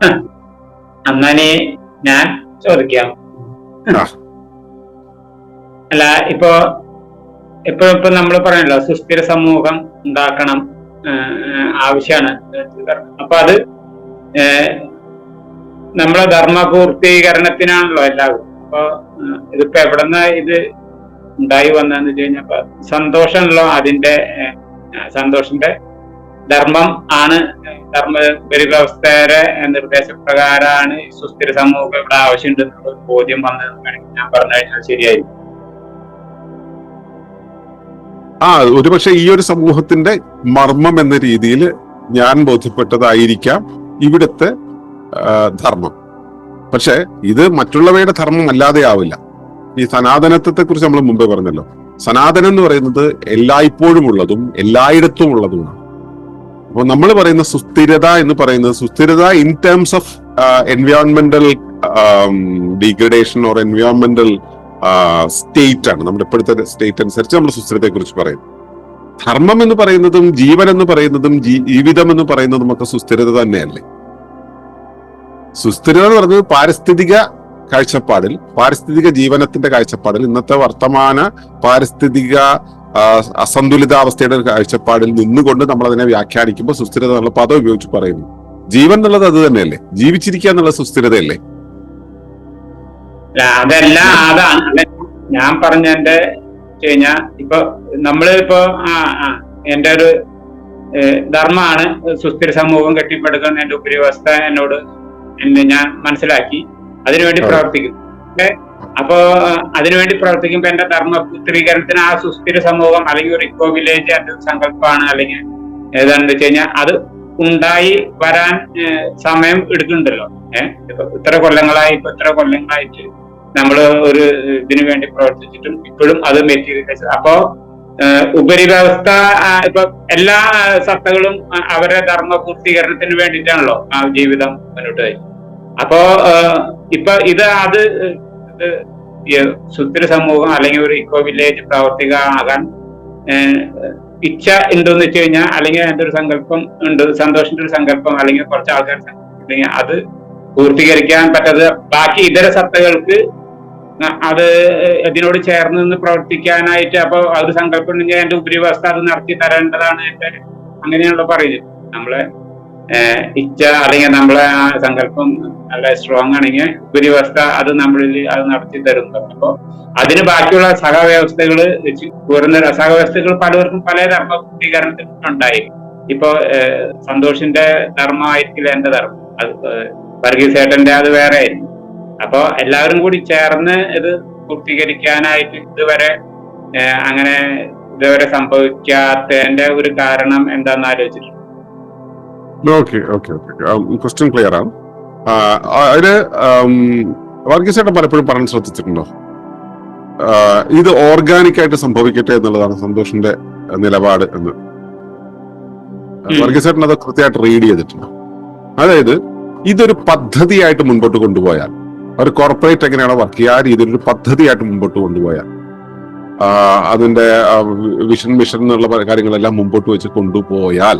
അന്നാനി ഞാൻ ചോദിക്കാം. അല്ല ഇപ്പോ ഇപ്പൊ ഇപ്പൊ നമ്മൾ പറയണല്ലോ സുസ്ഥിര സമൂഹം ഉണ്ടാക്കണം ആവശ്യമാണ് അപ്പൊ അത് നമ്മളെ ധർമ്മ പൂർത്തീകരണത്തിനാണല്ലോ എല്ലാവരും. അപ്പൊ ഇതിപ്പോ എവിടെന്ന ഇത് ഉണ്ടായി വന്നതെന്ന് വെച്ച് കഴിഞ്ഞപ്പോ സന്തോഷമല്ലോ അതിന്റെ സന്തോഷിന്റെ ധർമ്മം ആണ്. ധർമ്മ പരിവ്യവസ്ഥയുടെ നിർദ്ദേശപ്രകാരമാണ് സുസ്ഥിര സമൂഹം ഇവിടെ ആവശ്യമുണ്ട് എന്നുള്ള ബോധ്യം വന്നത് വേണമെങ്കിൽ ഞാൻ പറഞ്ഞു കഴിഞ്ഞാൽ ശരിയായിരിക്കും ആ ഒരുപക്ഷെ ഈ ഒരു സമൂഹത്തിന്റെ മർമ്മം എന്ന രീതിയിൽ ഞാൻ ബോധ്യപ്പെട്ടതായിരിക്കാം ഇവിടുത്തെ ധർമ്മം. പക്ഷെ ഇത് മറ്റുള്ളവയുടെ ധർമ്മം അല്ലാതെ ആവില്ല. ഈ സനാതനത്വത്തെ കുറിച്ച് നമ്മൾ മുമ്പേ പറഞ്ഞല്ലോ. സനാതനം എന്ന് പറയുന്നത് എല്ലായ്പ്പോഴും ഉള്ളതും എല്ലായിടത്തും ഉള്ളതുമാണ്. അപ്പോൾ നമ്മൾ പറയുന്ന സുസ്ഥിരത എന്ന് പറയുന്നത് സുസ്ഥിരത in terms of എൻവയോൺമെന്റൽ degradation or എൻവയോൺമെന്റൽ state ആണ്. നമ്മുടെ ഇപ്പോഴത്തെ സ്റ്റേറ്റ് അനുസരിച്ച് നമ്മൾ സുസ്ഥിരതയെ കുറിച്ച് പറയും. ധർമ്മം എന്ന് പറയുന്നതും ജീവൻ എന്ന് പറയുന്നതും ജീവിതം എന്ന് പറയുന്നതും ഒക്കെ സുസ്ഥിരത തന്നെയല്ലേ? സുസ്ഥിരത എന്ന് പറയുന്നത് പാരിസ്ഥിതിക കാഴ്ചപ്പാടിൽ പാരിസ്ഥിതിക ജീവനത്തിന്റെ കാഴ്ചപ്പാടിൽ ഇന്നത്തെ വർത്തമാന പാരിസ്ഥിതിക അസന്തുലിതാവസ്ഥയുടെ കാഴ്ചപ്പാടിൽ നിന്നുകൊണ്ട് നമ്മൾ അതിനെ വ്യാഖ്യാനിക്കുമ്പോൾ സുസ്ഥിരത എന്നുള്ള പദം ഉപയോഗിച്ച് പറയുന്നു. ജീവൻ എന്നുള്ളത് അത് തന്നെയല്ലേ? ജീവിച്ചിരിക്കുക എന്നുള്ള സുസ്ഥിരതയല്ലേ? അതല്ല അതാണ്. ഞാൻ പറഞ്ഞതിന്റെ കഴിഞ്ഞാ ഇപ്പൊ നമ്മൾ ഇപ്പൊ എന്റെ ഒരു ധർമ്മമാണ് സുസ്ഥിര സമൂഹം കെട്ടിപ്പടുക്കുന്ന എന്റെ ഉപരിവസ്ഥ എന്നോട് എന്നെ ഞാൻ മനസ്സിലാക്കി. അതിനുവേണ്ടി ആ. അപ്പോ അതിനുവേണ്ടി പ്രവർത്തിക്കുമ്പോ എന്റെ ധർമ്മ പുത്രീകരണത്തിന് ആ സുസ്ഥിര സമൂഹം അല്ലെങ്കിൽ ഒരു ഇക്കോ വില്ലേജ് എന്റെ സങ്കല്പമാണ് അല്ലെങ്കിൽ ഏതാണെന്ന് വെച്ച് കഴിഞ്ഞാൽ അത് ഉണ്ടായി വരാൻ സമയം എടുക്കുന്നുണ്ടല്ലോ. ഏഹ് ഇപ്പൊ ഇത്ര കൊല്ലങ്ങളായി ഇപ്പൊ ഇത്ര കൊല്ലങ്ങളായിട്ട് നമ്മൾ ഒരു ഇതിനു വേണ്ടി പ്രവർത്തിച്ചിട്ടും ഇപ്പോഴും അത് മെറ്റീരിയലൈസ് അപ്പോ ഉപരിവ്യവസ്ഥ ഇപ്പൊ എല്ലാ സത്തകളും അവരുടെ ധർമ്മ പൂർത്തീകരണത്തിന് വേണ്ടിയിട്ടാണല്ലോ ആ ജീവിതം മുന്നോട്ട് പോയി. അപ്പോ ഇപ്പൊ ഇത് അത് സുസ്ഥിര സമൂഹം അല്ലെങ്കിൽ ഒരു ഇക്കോ വില്ലേജ് പ്രവർത്തിക ആകാൻ ഇച്ഛ എന്തെന്ന് വെച്ച് കഴിഞ്ഞാൽ അല്ലെങ്കിൽ എന്റെ ഒരു സങ്കല്പം ഉണ്ട് സന്തോഷത്തിന്റെ ഒരു സങ്കല്പം അല്ലെങ്കിൽ കുറച്ച് ആൾക്കാർ ഉണ്ടെങ്കിൽ അത് പൂർത്തീകരിക്കാൻ പറ്റാതെ ബാക്കി ഇതര സത്തകൾക്ക് അത് അതിനോട് ചേർന്ന് നിന്ന് പ്രവർത്തിക്കാനായിട്ട് അപ്പൊ അത് സങ്കല്പം ഉണ്ടെങ്കിൽ എന്റെ ഉപരിവസ്ഥ അത് നടത്തി തരേണ്ടതാണ് എന്റെ അങ്ങനെയാണല്ലോ പറയുന്നത്. നമ്മളെ ഇച്ഛ അല്ലെങ്കിൽ നമ്മളെ ആ സങ്കല്പം നല്ല സ്ട്രോങ് ആണെങ്കിൽ ഗുരുവസ്ഥ അത് നമ്മളിൽ അത് നടത്തി തരുന്നുണ്ട് അപ്പോൾ അതിന് ബാക്കിയുള്ള സഹവ്യവസ്ഥകൾ വരുന്ന സഹവ്യവസ്ഥകൾ പലവർക്കും പല ധർമ്മ പൂർത്തീകരണത്തിൽ ഉണ്ടായി ഇപ്പൊ സന്തോഷിന്റെ ധർമ്മമായിരിക്കില്ല എന്റെ ധർമ്മം. അത് വർഗീസേട്ടന്റെ അത് വേറെ ആയിരുന്നു അപ്പൊ എല്ലാവരും കൂടി ചേർന്ന് ഇത് പൂർത്തീകരിക്കാനായിട്ട് ഇതുവരെ അങ്ങനെ ഇതുവരെ സംഭവിക്കാത്തതിന്റെ ഒരു കാരണം എന്താണെന്ന് ആലോചിച്ചിട്ടുണ്ട്? Okay okay okay question clear ആണ് ആ, വർഗീസ് ചേട്ടൻ പലപ്പോഴും പറയാൻ ശ്രദ്ധിച്ചിട്ടുണ്ടോ? ഇത് ഓർഗാനിക് ആയിട്ട് സംഭവിക്കട്ടെ എന്നുള്ളതാണ് സന്തോഷിന്റെ നിലപാട് എന്ന്. വർഗീസ് വർഗീസേട്ടൻ അത് കൃത്യമായിട്ട് റീഡ് ചെയ്തിട്ടുണ്ട് അതായത് ഇതൊരു പദ്ധതിയായിട്ട് മുൻപോട്ട് കൊണ്ടുപോയാൽ ഒരു കോർപ്പറേറ്റ് എങ്ങനെയാണോ വർക്ക് ചെയ്യുക ആ രീതിയിൽ ഒരു പദ്ധതിയായിട്ട് മുമ്പോട്ട് കൊണ്ടുപോയാൽ അതിന്റെ വിഷൻ മിഷൻ എന്നുള്ള കാര്യങ്ങളെല്ലാം മുമ്പോട്ട് വെച്ച് കൊണ്ടുപോയാൽ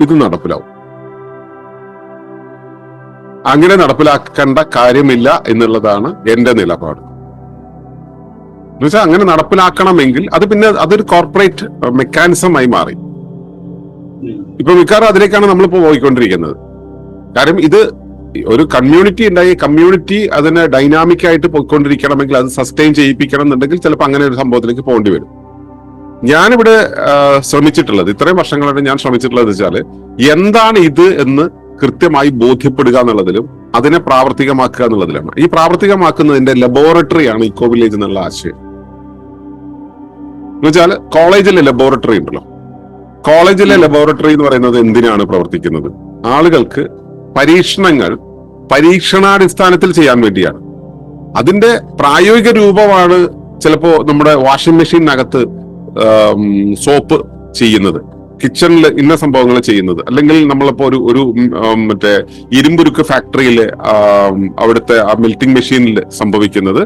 ഇത് നടപ്പിലാവും. അങ്ങനെ നടപ്പിലാക്കേണ്ട കാര്യമില്ല എന്നുള്ളതാണ് എന്റെ നിലപാട്. എന്നുവെച്ചാൽ അങ്ങനെ നടപ്പിലാക്കണമെങ്കിൽ അത് പിന്നെ അതൊരു കോർപ്പറേറ്റ് മെക്കാനിസം ആയി മാറി. ഇപ്പൊ മിക്കവാറും അതിലേക്കാണ് നമ്മളിപ്പോ പോയിക്കൊണ്ടിരിക്കുന്നത്. കാര്യം ഇത് ഒരു കമ്മ്യൂണിറ്റി ഉണ്ടായി കമ്മ്യൂണിറ്റി അതിനെ ഡൈനാമിക് ആയിട്ട് പോയിക്കൊണ്ടിരിക്കണമെങ്കിൽ അത് സസ്റ്റെയിൻ ചെയ്യിപ്പിക്കണം എന്നുണ്ടെങ്കിൽ ചിലപ്പോൾ അങ്ങനെ ഒരു സംഭവത്തിലേക്ക് പോകേണ്ടി വരും. ഞാനിവിടെ ശ്രമിച്ചിട്ടുള്ളത് ഇത്രയും വർഷങ്ങളായിട്ട് ഞാൻ ശ്രമിച്ചിട്ടുള്ളത് വെച്ചാൽ എന്താണ് ഇത് എന്ന് കൃത്യമായി ബോധ്യപ്പെടുക എന്നുള്ളതിലും അതിനെ പ്രാവർത്തികമാക്കുക എന്നുള്ളതിലാണ് ഈ പ്രാവർത്തികമാക്കുന്നതിന്റെ ലബോറട്ടറിയാണ് ഇക്കോ വില്ലേജ് എന്നുള്ള ആശയം. എന്നുവെച്ചാൽ കോളേജിലെ ലബോറട്ടറി ഉണ്ടല്ലോ. കോളേജിലെ ലബോറട്ടറി എന്ന് പറയുന്നത് എന്തിനാണ് പ്രവർത്തിക്കുന്നത്? ആളുകൾക്ക് പരീക്ഷണങ്ങൾ പരീക്ഷണാടിസ്ഥാനത്തിൽ ചെയ്യാൻ വേണ്ടിയാണ്. അതിന്റെ പ്രായോഗിക രൂപമാണ് ചിലപ്പോ നമ്മുടെ വാഷിംഗ് മെഷീനകത്ത് സോപ്പ് ചെയ്യുന്നത്. കിച്ചണിൽ ഇന്ന സംഭവങ്ങൾ ചെയ്യുന്നത്. അല്ലെങ്കിൽ നമ്മളിപ്പോ ഒരു ഒരു മറ്റേ ഇരുമ്പുരുക്ക് ഫാക്ടറിയിൽ അവിടുത്തെ ആ മെൽറ്റിംഗ് മെഷീനിൽ സംഭവിക്കുന്നത്.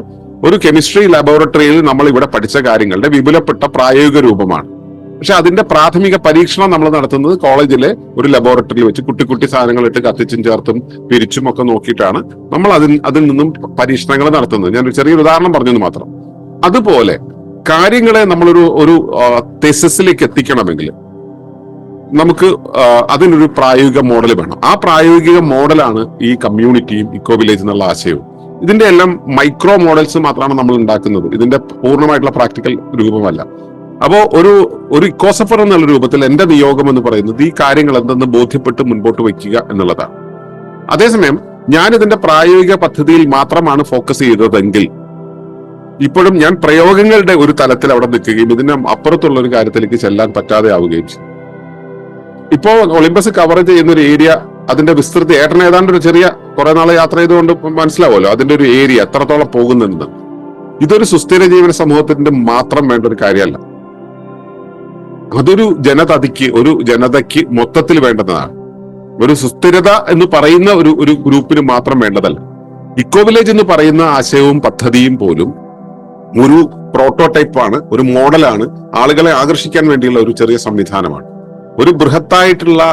ഒരു കെമിസ്ട്രി ലബോറട്ടറിയിൽ നമ്മൾ ഇവിടെ പഠിച്ച കാര്യങ്ങളുടെ വിപുലപ്പെട്ട പ്രായോഗിക രൂപമാണ്. പക്ഷെ അതിന്റെ പ്രാഥമിക പരീക്ഷണം നമ്മൾ നടത്തുന്നത് കോളേജിലെ ഒരു ലബോറട്ടറിയിൽ വെച്ച് കുട്ടി കുട്ടി സാധനങ്ങൾ ഇട്ട് കത്തിച്ചും ചേർത്തും പിരിച്ചും ഒക്കെ നോക്കിയിട്ടാണ് നമ്മൾ അതിൽ അതിൽ നിന്നും പരീക്ഷണങ്ങൾ നടത്തുന്നത്. ഞാൻ ചെറിയൊരു ഉദാഹരണം പറഞ്ഞെന്ന് മാത്രം. അതുപോലെ കാര്യങ്ങളെ നമ്മളൊരു ഒരു തെസസിലേക്ക് എത്തിക്കണമെങ്കിൽ നമുക്ക് അതിനൊരു പ്രായോഗിക മോഡൽ വേണം. ആ പ്രായോഗിക മോഡലാണ് ഈ കമ്മ്യൂണിറ്റിയും ഇക്കോ വില്ലേജ് എന്നുള്ള ആശയവും. ഇതിന്റെ എല്ലാം മൈക്രോ മോഡൽസ് മാത്രമാണ് നമ്മൾ ഉണ്ടാക്കുന്നത്. ഇതിന്റെ പൂർണമായിട്ടുള്ള പ്രാക്ടിക്കൽ രൂപമല്ല. അപ്പോ ഒരു ഒരു ഇക്കോസഫർ എന്നുള്ള രൂപത്തിൽ എന്റെ നിയോഗം എന്ന് പറയുന്നത് ഈ കാര്യങ്ങൾ എന്തെന്ന് ബോധ്യപ്പെട്ട് മുൻപോട്ട് വയ്ക്കുക എന്നുള്ളതാണ്. അതേസമയം ഞാൻ ഇതിന്റെ പ്രായോഗിക പദ്ധതിയിൽ മാത്രമാണ് ഫോക്കസ് ചെയ്തതെങ്കിൽ ഇപ്പോഴും ഞാൻ പ്രയോഗങ്ങളുടെ ഒരു തലത്തിൽ അവിടെ നിൽക്കുകയും ഇതിന് അപ്പുറത്തുള്ള ഒരു കാര്യത്തിലേക്ക് ചെല്ലാൻ പറ്റാതെ ആവുകയും ചെയ്യും ഇപ്പോ ഒളിമ്പസ് കവർ ചെയ്യുന്ന ഒരു ഏരിയ അതിന്റെ വിസ്തൃതി ഏട്ടൻ ഏതാണ്ട് ഒരു ചെറിയ കുറെ നാളെ യാത്ര ചെയ്തുകൊണ്ട് മനസ്സിലാവുമല്ലോ അതിന്റെ ഒരു ഏരിയ എത്രത്തോളം പോകുന്നുണ്ട്. ഇതൊരു സുസ്ഥിര ജീവന സമൂഹത്തിന്റെ മാത്രം വേണ്ട ഒരു കാര്യമല്ല. അതൊരു ജനതയ്ക്ക് ഒരു ജനതയ്ക്ക് മൊത്തത്തിൽ വേണ്ടതാണ്. ഒരു സുസ്ഥിരത എന്ന് പറയുന്ന ഒരു ഒരു ഗ്രൂപ്പിന് മാത്രം വേണ്ടതല്ല. ഇക്കോ വില്ലേജ് എന്ന് പറയുന്ന ആശയവും പദ്ധതിയും പോലും ഒരു പ്രോട്ടോടൈപ്പാണ് ഒരു മോഡലാണ് ആളുകളെ ആകർഷിക്കാൻ വേണ്ടിയുള്ള ഒരു ചെറിയ സംവിധാനമാണ്. ഒരു ബൃഹത്തായിട്ടുള്ള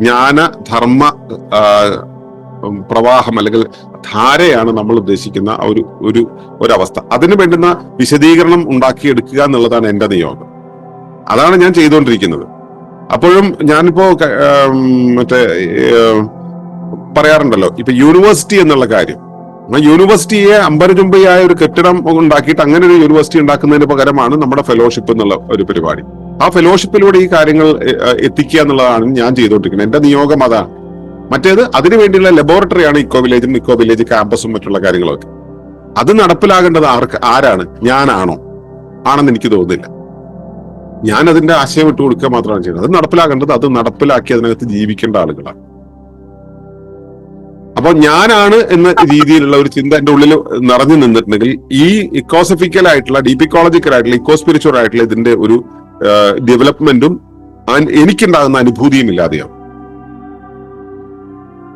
ജ്ഞാന ധർമ്മ പ്രവാഹം അല്ലെങ്കിൽ ധാരയാണ് നമ്മൾ ഉദ്ദേശിക്കുന്ന ഒരു ഒരു ഒരവസ്ഥ. അതിന് വേണ്ടുന്ന വിശദീകരണം ഉണ്ടാക്കിയെടുക്കുക എന്നുള്ളതാണ് എന്റെ നിയോഗം. അതാണ് ഞാൻ ചെയ്തുകൊണ്ടിരിക്കുന്നത്. അപ്പോഴും ഞാനിപ്പോ മറ്റേ പറയാറുണ്ടല്ലോ ഇപ്പൊ യൂണിവേഴ്സിറ്റി എന്നുള്ള കാര്യം. യൂണിവേഴ്സിറ്റിയെ അമ്പരചുംബയായ ഒരു കെട്ടിടം ഉണ്ടാക്കിയിട്ട് അങ്ങനെ ഒരു യൂണിവേഴ്സിറ്റി ഉണ്ടാക്കുന്നതിന് പകരമാണ് നമ്മുടെ ഫെലോഷിപ്പ് എന്നുള്ള ഒരു പരിപാടി. ആ ഫെലോഷിപ്പിലൂടെ ഈ കാര്യങ്ങൾ എത്തിക്കുക എന്നുള്ളതാണ് ഞാൻ ചെയ്തുകൊണ്ടിരിക്കുന്നത്. എന്റെ നിയോഗം അതാണ്. മറ്റേത് അതിനു വേണ്ടിയുള്ള ലബോറട്ടറിയാണ് ഇക്കോ വില്ലേജും ഇക്കോ വില്ലേജ് ക്യാമ്പസും മറ്റുള്ള കാര്യങ്ങളൊക്കെ. അത് നടപ്പിലാകേണ്ടത് ആർക്ക് ആരാണ്? ഞാനാണോ? ആണെന്ന് എനിക്ക് തോന്നുന്നില്ല. ഞാൻ അതിന്റെ ആശയം ഇട്ട് കൊടുക്കുക മാത്രമാണ് ചെയ്യുന്നത്. അത് നടപ്പിലാക്കേണ്ടത് അത് നടപ്പിലാക്കി അതിനകത്ത് ജീവിക്കേണ്ട ആളുകളാണ്. അപ്പൊ ഞാനാണ് എന്ന രീതിയിലുള്ള ഒരു ചിന്ത എന്റെ ഉള്ളിൽ നിറഞ്ഞു നിന്നിട്ടുണ്ടെങ്കിൽ ഈ ഇക്കോസഫിക്കൽ ആയിട്ടുള്ള ഡീപിക്കോളജിക്കൽ ആയിട്ടുള്ള ഇക്കോ സ്പിരിച്വൽ ആയിട്ടുള്ള ഇതിന്റെ ഒരു ഡെവലപ്മെന്റും എനിക്കുണ്ടാകുന്ന അനുഭൂതിയും ഇല്ലാതെയാവും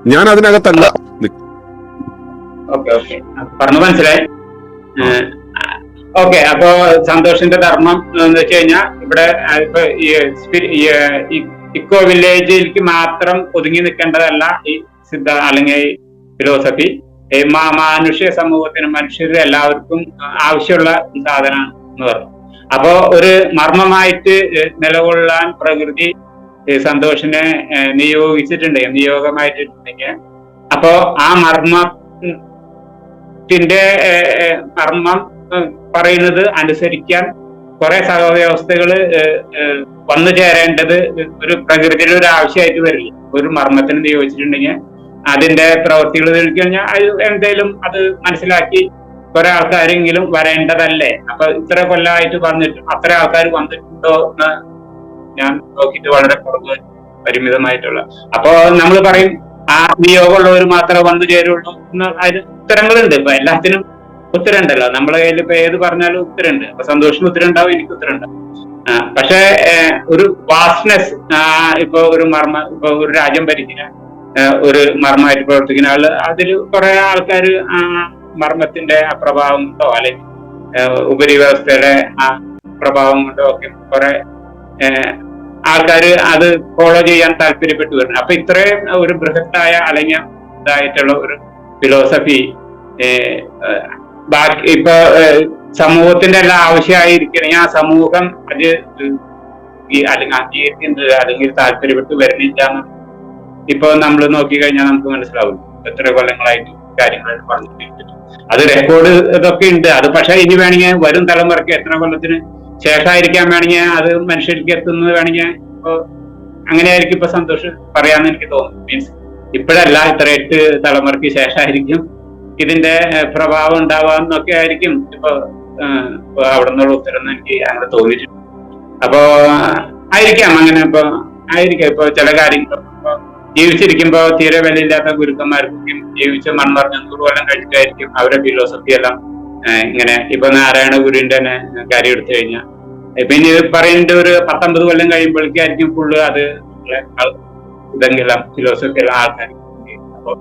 ഞാൻ അതിനകത്തല്ല പറഞ്ഞു മനസ്സിലായി? ഓക്കെ അപ്പോ സന്തോഷിന്റെ ധർമ്മം എന്ന് വെച്ച് കഴിഞ്ഞാൽ ഇവിടെ ഇക്കോ വില്ലേജിലേക്ക് മാത്രം ഒതുങ്ങി നിൽക്കേണ്ടതല്ല ഈ സിദ്ധ അല്ലെങ്കിൽ ഫിലോസഫി. മനുഷ്യ സമൂഹത്തിന് മനുഷ്യർ എല്ലാവർക്കും ആവശ്യമുള്ള സാധനമാണ് എന്ന് പറഞ്ഞു. അപ്പോ ഒരു മർമ്മമായിട്ട് നിലകൊള്ളാൻ പ്രകൃതി സന്തോഷിനെ നിയോഗിച്ചിട്ടുണ്ട് നിയോഗമായിട്ടുണ്ടെങ്കിൽ. അപ്പോ ആ മർമ്മത്തിന്റെ മർമ്മം പറയുന്നത് അനുസരിക്കാൻ കുറെ സഹവ്യവസ്ഥകൾ വന്നു ചേരേണ്ടത് ഒരു പ്രകൃതിയുടെ ഒരു ആവശ്യമായിട്ട് വരില്ല. ഒരു മർമ്മത്തിന് നിയോഗിച്ചിട്ടുണ്ടെങ്കിൽ അതിന്റെ പ്രവൃത്തികൾ കഴിഞ്ഞാൽ അത് എന്തേലും അത് മനസ്സിലാക്കി കുറെ ആൾക്കാരെങ്കിലും വരേണ്ടതല്ലേ? അപ്പൊ ഇത്ര കൊല്ലമായിട്ട് വന്നിട്ട് അത്ര ആൾക്കാർ വന്നിട്ടുണ്ടോ എന്ന് ഞാൻ നോക്കിയിട്ട് വളരെ കുറവ് പരിമിതമായിട്ടുള്ള. അപ്പോ നമ്മൾ പറയും ആ നിയോഗമുള്ളവർ മാത്രമേ വന്നു ചേരുള്ളൂ എന്ന് അതിന് ഉത്തരങ്ങളുണ്ട്. ഇപ്പൊ എല്ലാത്തിനും ഉത്തരമുണ്ടല്ലോ. നമ്മളെ കയ്യിൽ ഇപ്പൊ ഏത് പറഞ്ഞാലും ഉത്തരമുണ്ട്. അപ്പൊ സന്തോഷം ഉത്തരം ഉണ്ടാവും എനിക്ക് ഉത്തരം ഉണ്ടാവും പക്ഷേ ഒരു വാസ്റ്റ്നെസ് ഇപ്പൊ ഒരു മർമ്മ ഇപ്പൊ ഒരു രാജ്യം ഭരിക്കുന്ന ഒരു മർമ്മമായിട്ട് പ്രവർത്തിക്കുന്ന ആൾ. അതിൽ കുറെ ആൾക്കാർ ആ മർമ്മത്തിന്റെ ആ പ്രഭാവം കൊണ്ടോ അല്ലെങ്കിൽ ഉപരിവ്യവസ്ഥയുടെ ആ പ്രഭാവം കൊണ്ടോ ഒക്കെ കുറെ ആൾക്കാർ അത് ഫോളോ ചെയ്യാൻ താല്പര്യപ്പെട്ടു വരുന്നു. അപ്പൊ ഇത്രയും ഒരു ബൃഹത്തായ അല്ലെങ്കിൽ ഇതായിട്ടുള്ള ഒരു ഫിലോസഫി ബാക്കി ഇപ്പൊ സമൂഹത്തിന്റെ എല്ലാം ആവശ്യമായിരിക്കണെങ്കിൽ ആ സമൂഹം അത് അല്ലെങ്കിൽ അംഗീകരിക്കുന്നത് അല്ലെങ്കിൽ താല്പര്യപ്പെട്ട് വരുന്നില്ല എന്ന് ഇപ്പൊ നമ്മൾ നോക്കി കഴിഞ്ഞാൽ നമുക്ക് മനസ്സിലാവും എത്ര കൊല്ലങ്ങളായിട്ട് കാര്യങ്ങളായിട്ട് പറഞ്ഞിട്ടുണ്ട്. അത് റെക്കോർഡ് ഇതൊക്കെ ഉണ്ട്. അത് പക്ഷെ ഇനി വേണമെങ്കിൽ വരും തലമുറയ്ക്ക് എത്ര കൊല്ലത്തിന് ശേഷമായിരിക്കാൻ വേണമെങ്കിൽ അത് മനുഷ്യർക്ക് എത്തുന്നത് വേണമെങ്കിൽ ഇപ്പൊ അങ്ങനെയായിരിക്കും ഇപ്പൊ സന്തോഷം പറയാന്ന് എനിക്ക് തോന്നുന്നു. മീൻസ് ഇപ്പോഴല്ല ഇത്ര എട്ട് തലമുറയ്ക്ക് ശേഷമായിരിക്കും ഇതിന്റെ പ്രഭാവം ഉണ്ടാവാന്നൊക്കെ ആയിരിക്കും ഇപ്പൊ അവിടെ നിന്നുള്ള ഉത്തരം എനിക്ക് അങ്ങനെ തോന്നിയിട്ടുണ്ട്. അപ്പോ ആയിരിക്കാം അങ്ങനെ ഇപ്പൊ ആയിരിക്കാം ഇപ്പൊ ചില കാര്യങ്ങൾ ഇപ്പൊ ജീവിച്ചിരിക്കുമ്പോ തീരെ വിലയില്ലാത്ത ഗുരുക്കന്മാർക്കും ജീവിച്ച മൺമറിഞ്ഞ നൂറ് കൊല്ലം കഴിച്ചിട്ടായിരിക്കും അവരുടെ ഫിലോസഫി എല്ലാം ഇങ്ങനെ ഇപ്പൊ നാരായണ ഗുരുവിന്റെ തന്നെ കാര്യം എടുത്തു കഴിഞ്ഞാൽ പിന്നെ ഇത് പറയുന്നത് ഒരു പത്തൊമ്പത് കൊല്ലം കഴിയുമ്പോഴേക്കായിരിക്കും ഫുള്ള് അത് ഇതെങ്കിലും ഫിലോസഫി എല്ലാം ആൾക്കാർ അപ്പൊ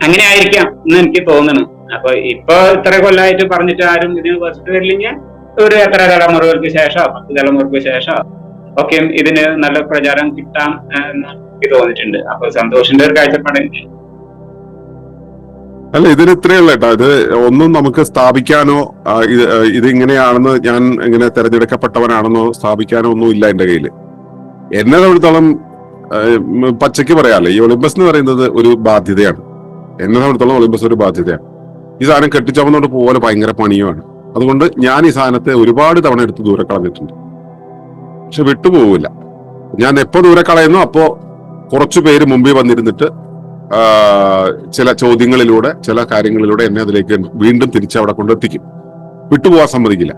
അങ്ങനെ ആയിരിക്കാം എന്ന് എനിക്ക് തോന്നുന്നു. അപ്പൊ ഇപ്പൊ ഇത്ര കൊല്ലമായിട്ട് പറഞ്ഞിട്ട് ആരും ഇതിന് വെച്ചിട്ട് വരില്ലെങ്കിൽ ഒരു എത്ര തലമുറകൾക്ക് ശേഷം പത്ത് തലമുറയ്ക്ക് ശേഷം ഒക്കെ ഇതിന് നല്ല പ്രചാരം കിട്ടാം എന്ന് എനിക്ക് തോന്നിയിട്ടുണ്ട്. അപ്പൊ സന്തോഷിന്റെ ഒരു കാഴ്ചപ്പാട്. അല്ല ഇതിന് ഇത്രയേ ഇത്രയുള്ള കേട്ടോ. ഇത് ഒന്നും നമുക്ക് സ്ഥാപിക്കാനോ ഇത് ഇങ്ങനെയാണെന്ന് ഞാൻ ഇങ്ങനെ തെരഞ്ഞെടുക്കപ്പെട്ടവനാണെന്നോ സ്ഥാപിക്കാനോ ഒന്നും ഇല്ല എന്റെ കയ്യിൽ എന്നെ സംബന്ധിച്ചോളം പച്ചയ്ക്ക് പറയാല്ലേ ഈ ഒളിമ്പസ് എന്ന് പറയുന്നത് ഒരു ബാധ്യതയാണ്. എന്നെ സംബന്ധിച്ചോളം ഒളിമ്പസ് ഒരു ബാധ്യതയാണ്. ഈ സാധനം കെട്ടിച്ചവന്നോട് പോലെ ഭയങ്കര പണിയുമാണ്. അതുകൊണ്ട് ഞാൻ ഈ സാധനത്തെ ഒരുപാട് തവണ എടുത്ത് ദൂരെ കളഞ്ഞിട്ടുണ്ട്. പക്ഷെ വിട്ടുപോകില്ല ഞാൻ എപ്പോ ദൂരെ കളയുന്നു അപ്പോ കുറച്ചു പേര് മുമ്പിൽ വന്നിരുന്നിട്ട് ചില ചോദ്യങ്ങളിലൂടെ ചില കാര്യങ്ങളിലൂടെ എന്നെ അതിലേക്ക് വീണ്ടും തിരിച്ച് അവിടെ കൊണ്ടെത്തിക്കും. വിട്ടുപോകാൻ സമ്മതിക്കില്ല.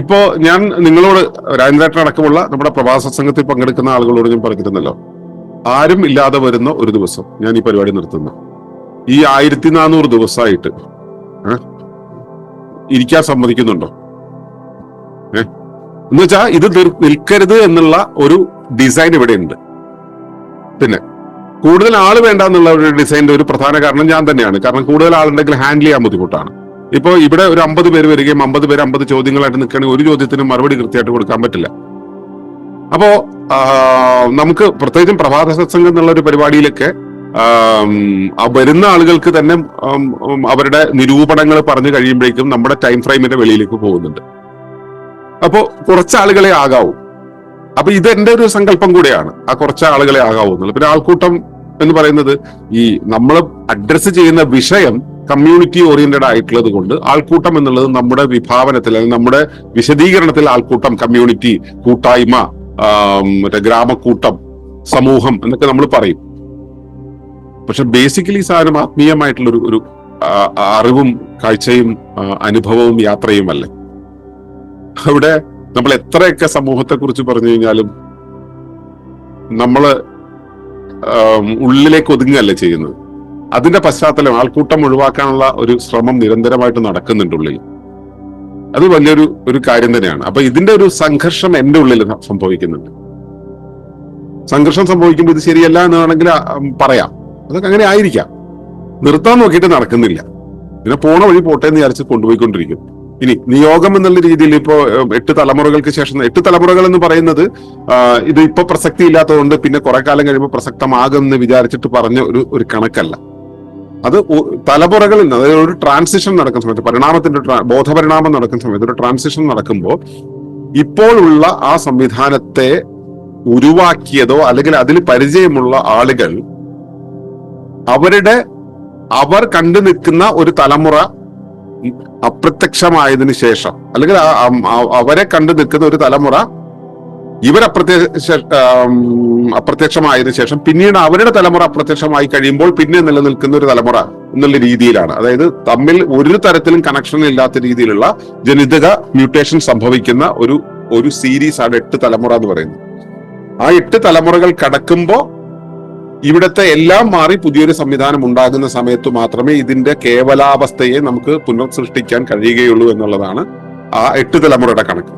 ഇപ്പോ ഞാൻ നിങ്ങളോട് രാജേന്ദ്രേട്ടൻ അടക്കമുള്ള നമ്മുടെ പ്രവാസ സംഘത്തിൽ പങ്കെടുക്കുന്ന ആളുകളോട് ഞാൻ പറഞ്ഞിരുന്നല്ലോ. ആരും ഇല്ലാതെ വരുന്ന ഒരു ദിവസം ഞാൻ ഈ പരിപാടി നിർത്തുന്നു. ഈ ആയിരത്തി നാനൂറ് ദിവസമായിട്ട് ഇരിക്കാൻ സമ്മതിക്കുന്നുണ്ടോ? ഏ എന്ന് വെച്ചാ ഇത് നിൽക്കരുത് എന്നുള്ള ഒരു ഡിസൈൻ ഇവിടെ ഉണ്ട് പിന്നെ കൂടുതൽ ആൾ വേണ്ട എന്നുള്ള ഒരു ഡിസൈനിന്റെ ഒരു പ്രധാന കാരണം ഞാൻ തന്നെയാണ്. കാരണം കൂടുതൽ ആളുണ്ടെങ്കിൽ ഹാൻഡിൽ ചെയ്യാൻ ബുദ്ധിമുട്ടാണ്. ഇപ്പോൾ ഇവിടെ ഒരു അമ്പത് പേര് വരികയും അമ്പത് പേര് അമ്പത് ചോദ്യങ്ങളായിട്ട് നിൽക്കുകയാണെങ്കിൽ ഒരു ചോദ്യത്തിന് മറുപടി കൃത്യമായിട്ട് കൊടുക്കാൻ പറ്റില്ല. അപ്പോ നമുക്ക് പ്രത്യേകിച്ചും പ്രഭാത സത്സംഗം എന്നുള്ള ഒരു പരിപാടിയിലൊക്കെ വരുന്ന ആളുകൾക്ക് തന്നെ അവരുടെ നിരൂപണങ്ങൾ പറഞ്ഞു കഴിയുമ്പോഴേക്കും നമ്മുടെ ടൈം ഫ്രെയിമിന്റെ വെളിയിലേക്ക് പോകുന്നുണ്ട്. അപ്പോ കുറച്ച് ആളുകളെ ആകാവൂ. അപ്പൊ ഇത് എന്റെ ഒരു സങ്കല്പം കൂടെയാണ്. ആ കുറച്ച് ആളുകളെ ആകാവുന്നുള്ളൂ. പിന്നെ ആൾക്കൂട്ടം എന്ന് പറയുന്നത് ഈ നമ്മൾ അഡ്രസ്സ് ചെയ്യുന്ന വിഷയം കമ്മ്യൂണിറ്റി ഓറിയന്റഡ് ആയിട്ടുള്ളത് കൊണ്ട് ആൾക്കൂട്ടം എന്നുള്ളത് നമ്മുടെ വിഭാവനത്തിൽ അല്ലെങ്കിൽ നമ്മുടെ വിശദീകരണത്തിൽ ആൾക്കൂട്ടം കമ്മ്യൂണിറ്റി കൂട്ടായ്മ മറ്റേ ഗ്രാമക്കൂട്ടം സമൂഹം എന്നൊക്കെ നമ്മൾ പറയും. പക്ഷെ ബേസിക്കലി സാധനം ആത്മീയമായിട്ടുള്ള ഒരു ഒരു അറിവും കാഴ്ചയും അനുഭവവും യാത്രയും അല്ലേ? അവിടെ നമ്മൾ എത്രയൊക്കെ സമൂഹത്തെ കുറിച്ച് പറഞ്ഞു കഴിഞ്ഞാലും നമ്മൾ ഉള്ളിലേക്ക് ഒതുങ്ങുകയല്ലേ ചെയ്യുന്നത്. അതിന്റെ പശ്ചാത്തലം ആൾക്കൂട്ടം ഒഴിവാക്കാനുള്ള ഒരു ശ്രമം നിരന്തരമായിട്ട് നടക്കുന്നുണ്ട് ഉള്ളിൽ. അത് വലിയൊരു ഒരു കാര്യം തന്നെയാണ്. അപ്പൊ ഇതിന്റെ ഒരു സംഘർഷം എന്റെ ഉള്ളിൽ സംഭവിക്കുന്നുണ്ട്. സംഘർഷം സംഭവിക്കുമ്പോൾ ഇത് ശരിയല്ല എന്ന് വേണമെങ്കിൽ ആ, ഉം, പറയാം. അതൊക്കെ അങ്ങനെ ആയിരിക്കാം. നിർത്താൻ നോക്കിയിട്ട് നടക്കുന്നില്ല. പിന്നെ പോണ വഴി പോട്ടെ എന്ന് വിചാരിച്ച് കൊണ്ടുപോയിക്കൊണ്ടിരിക്കും. ഇനി നിയോഗം എന്നുള്ള രീതിയിൽ ഇപ്പോ എട്ട് തലമുറകൾക്ക് ശേഷം എട്ട് തലമുറകൾ എന്ന് പറയുന്നത് ഇത് ഇപ്പൊ പ്രസക്തി ഇല്ലാത്തതുകൊണ്ട് പിന്നെ കുറെ കാലം കഴിയുമ്പോൾ പ്രസക്തമാകും എന്ന് വിചാരിച്ചിട്ട് പറഞ്ഞ ഒരു ഒരു കണക്കല്ല. അത് തലമുറകളിൽ നിന്ന് അതായത് ഒരു ട്രാൻസിഷൻ നടക്കുന്ന സമയത്ത് പരിണാമത്തിന്റെ ബോധപരിണാമം നടക്കുന്ന സമയത്ത് ഒരു ട്രാൻസിഷൻ നടക്കുമ്പോൾ ഇപ്പോഴുള്ള ആ സംവിധാനത്തെ ഉരുവാക്കിയതോ അല്ലെങ്കിൽ അതിൽ പരിചയമുള്ള ആളുകൾ അവരുടെ അവർ കണ്ടു നിൽക്കുന്ന ഒരു തലമുറ അപ്രത്യക്ഷമായതിനു ശേഷം അല്ലെങ്കിൽ അവരെ കണ്ടു നിൽക്കുന്ന ഒരു തലമുറ ഇവരപ്രത്യക്ഷ അപ്രത്യക്ഷ അപ്രത്യക്ഷമായതിനു ശേഷം പിന്നീട് അവരുടെ തലമുറ അപ്രത്യക്ഷമായി കഴിയുമ്പോൾ പിന്നെ നിലനിൽക്കുന്ന ഒരു തലമുറ എന്നുള്ള രീതിയിലാണ്. അതായത് തമ്മിൽ ഒരു തരത്തിലും കണക്ഷൻ ഇല്ലാത്ത രീതിയിലുള്ള ജനിതക മ്യൂട്ടേഷൻ സംഭവിക്കുന്ന ഒരു ഒരു സീരീസ് ആണ് എട്ട് തലമുറ എന്ന് പറയുന്നത്. ആ എട്ട് തലമുറകൾ കടക്കുമ്പോൾ ഇവിടുത്തെ എല്ലാം മാറി പുതിയൊരു സംവിധാനം ഉണ്ടാകുന്ന സമയത്ത് മാത്രമേ ഇതിന്റെ കേവലാവസ്ഥയെ നമുക്ക് പുനഃസൃഷ്ടിക്കാൻ കഴിയുകയുള്ളൂ എന്നുള്ളതാണ് ആ എട്ട് തലമുറയുടെ കണക്ക്.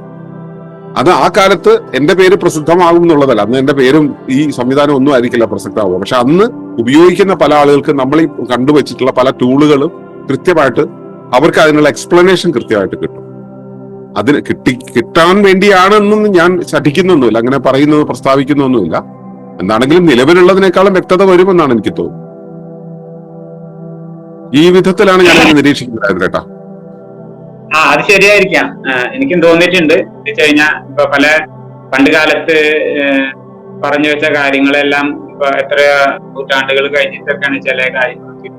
അത് ആ കാലത്ത് എന്റെ പേര് പ്രസിദ്ധമാകും എന്നുള്ളതല്ല. അന്ന് എന്റെ പേരും ഈ സംവിധാനം ഒന്നും ആയിരിക്കില്ല പ്രസക്തമാവുക. പക്ഷെ അന്ന് ഉപയോഗിക്കുന്ന പല ആളുകൾക്ക് നമ്മൾ ഈ കണ്ടുവച്ചിട്ടുള്ള പല ടൂളുകളും കൃത്യമായിട്ട് അവർക്ക് അതിനുള്ള എക്സ്പ്ലനേഷൻ കൃത്യമായിട്ട് കിട്ടും. അതിന് കിട്ടി കിട്ടാൻ വേണ്ടിയാണെന്നും ഞാൻ ശഠിക്കുന്നൊന്നുമില്ല. അങ്ങനെ പറയുന്നത് പ്രസ്താവിക്കുന്നൊന്നുമില്ല. എന്താണെങ്കിലും നിലവിലുള്ളതിനേക്കാളും വ്യക്തത വരുമെന്നാണ് എനിക്ക് തോന്നുന്നത്. ഈ വിധത്തിലാണ് ഞാൻ നിരീക്ഷിക്കുന്നത് കേട്ടാ. ആ അത് ശരിയായിരിക്കാം. എനിക്കും തോന്നിയിട്ടുണ്ട്. വെച്ച് കഴിഞ്ഞാൽ ഇപ്പൊ പല പണ്ട് കാലത്ത് പറഞ്ഞു വെച്ച കാര്യങ്ങളെല്ലാം ഇപ്പൊ എത്ര നൂറ്റാണ്ടുകൾ കഴിഞ്ഞിട്ടൊക്കെയാണ് ചില കാര്യങ്ങളൊക്കെ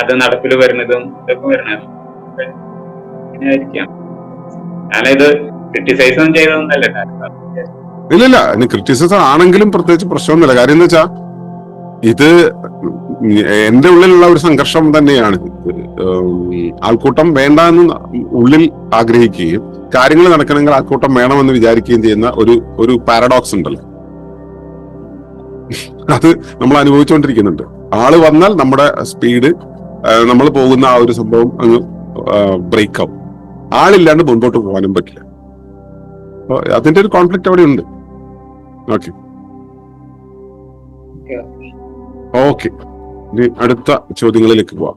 അത് നടപ്പിൽ വരുന്നതും ഇതൊക്കെ വരുന്നതും. അങ്ങനെയായിരിക്കാം. ഞാനിത് ക്രിട്ടിസൈസ് ഒന്നും ചെയ്തതൊന്നല്ല കാരണം ഇല്ലില്ല ഇനി ക്രിറ്റിസിസം ആണെങ്കിലും പ്രത്യേകിച്ച് പ്രശ്നമൊന്നുമില്ല. കാര്യം എന്ന് വെച്ചാ ഇത് എന്റെ ഉള്ളിലുള്ള ഒരു സംഘർഷം തന്നെയാണ്. ആൾക്കൂട്ടം വേണ്ട എന്ന് ഉള്ളിൽ ആഗ്രഹിക്കുകയും കാര്യങ്ങൾ നടക്കണമെങ്കിൽ ആൾക്കൂട്ടം വേണമെന്ന് വിചാരിക്കുകയും ചെയ്യുന്ന ഒരു ഒരു പാരഡോക്സ് ഉണ്ടല്ലോ. അത് നമ്മൾ അനുഭവിച്ചുകൊണ്ടിരിക്കുന്നുണ്ട്. ആൾ വന്നാൽ നമ്മുടെ സ്പീഡ് നമ്മൾ പോകുന്ന ആ ഒരു സംഭവം അങ്ങ് ബ്രേക്ക് ആവും. ആളില്ലാണ്ട് മുൻപോട്ട് പോകാനും പറ്റില്ല. അതിന്റെ ഒരു കോൺഫ്ലിക്റ്റ് അവിടെ ഉണ്ട് ഓക്കെ ഓക്കെ ഇനി അടുത്ത ചോദ്യങ്ങളിലേക്ക് പോവാം.